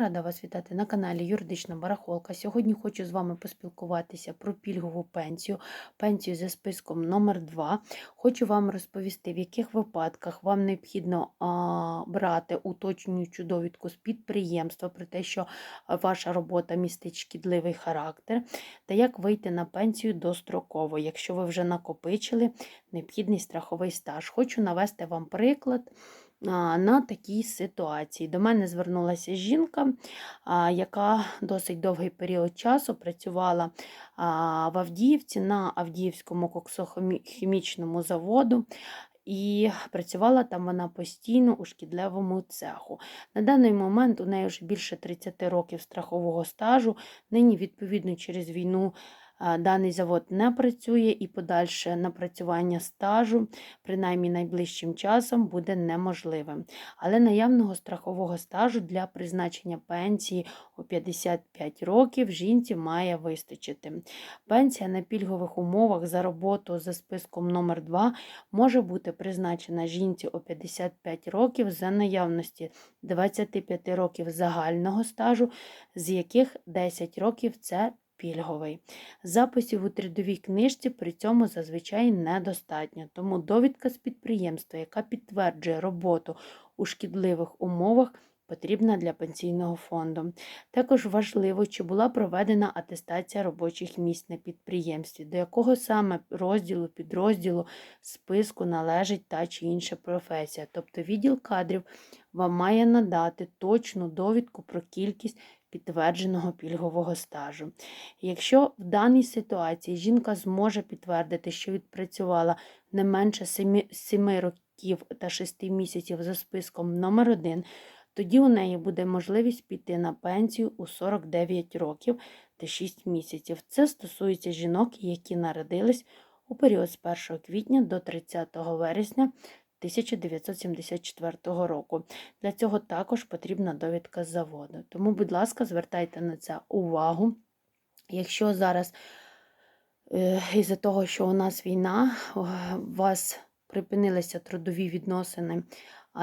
Рада вас вітати на каналі Юридична Барахолка. Сьогодні хочу з вами поспілкуватися про пільгову пенсію, пенсію за списком номер 2 Хочу вам розповісти, в яких випадках вам необхідно а, брати уточнюючу довідку з підприємства про те, що ваша робота містить шкідливий характер, та як вийти на пенсію достроково, якщо ви вже накопичили необхідний страховий стаж. Хочу навести вам приклад на такій ситуації. До мене звернулася жінка, яка досить довгий період часу працювала в Авдіївці на Авдіївському коксохімічному заводу. І працювала там вона постійно у шкідливому цеху. На даний момент у неї вже більше 30 років страхового стажу. Нині, відповідно, через війну Даний завод не працює і подальше напрацювання стажу, принаймні найближчим часом, буде неможливим. Але наявного страхового стажу для призначення пенсії у 55 років жінці має вистачити. Пенсія на пільгових умовах за роботу за списком номер 2 може бути призначена жінці у 55 років за наявності 25 років загального стажу, з яких 10 років це пільговий. Записів у трудовій книжці при цьому зазвичай недостатньо, тому довідка з підприємства, яка підтверджує роботу у шкідливих умовах, потрібна для пенсійного фонду. Також важливо, чи була проведена атестація робочих місць на підприємстві, до якого саме розділу, підрозділу, списку належить та чи інша професія. Тобто відділ кадрів вам має надати точну довідку про кількість підтвердженого пільгового стажу. Якщо в даній ситуації жінка зможе підтвердити, що відпрацювала не менше 7 років та 6 місяців за списком номер 1 тоді у неї буде можливість піти на пенсію у 49 років та 6 місяців. Це стосується жінок, які народились у період з 1 квітня до 30 вересня 1974 року. Для цього також потрібна довідка з заводу. Тому, будь ласка, звертайте на це увагу. Якщо зараз, е, із-за того, що у нас війна, у вас припинилися трудові відносини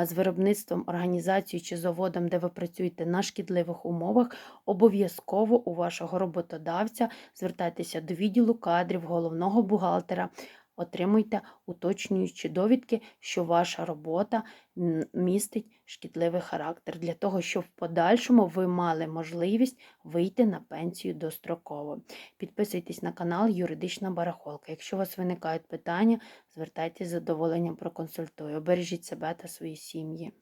з виробництвом, організацією чи заводом, де ви працюєте на шкідливих умовах, обов'язково у вашого роботодавця звертайтеся до відділу кадрів, головного бухгалтера отримуйте уточнюючі довідки, що ваша робота містить шкідливий характер, для того, щоб в подальшому ви мали можливість вийти на пенсію достроково. Підписуйтесь на канал Юридична Барахолка. Якщо у вас виникають питання, звертайтеся з задоволенням проконсультую. Бережіть себе та свої сім'ї.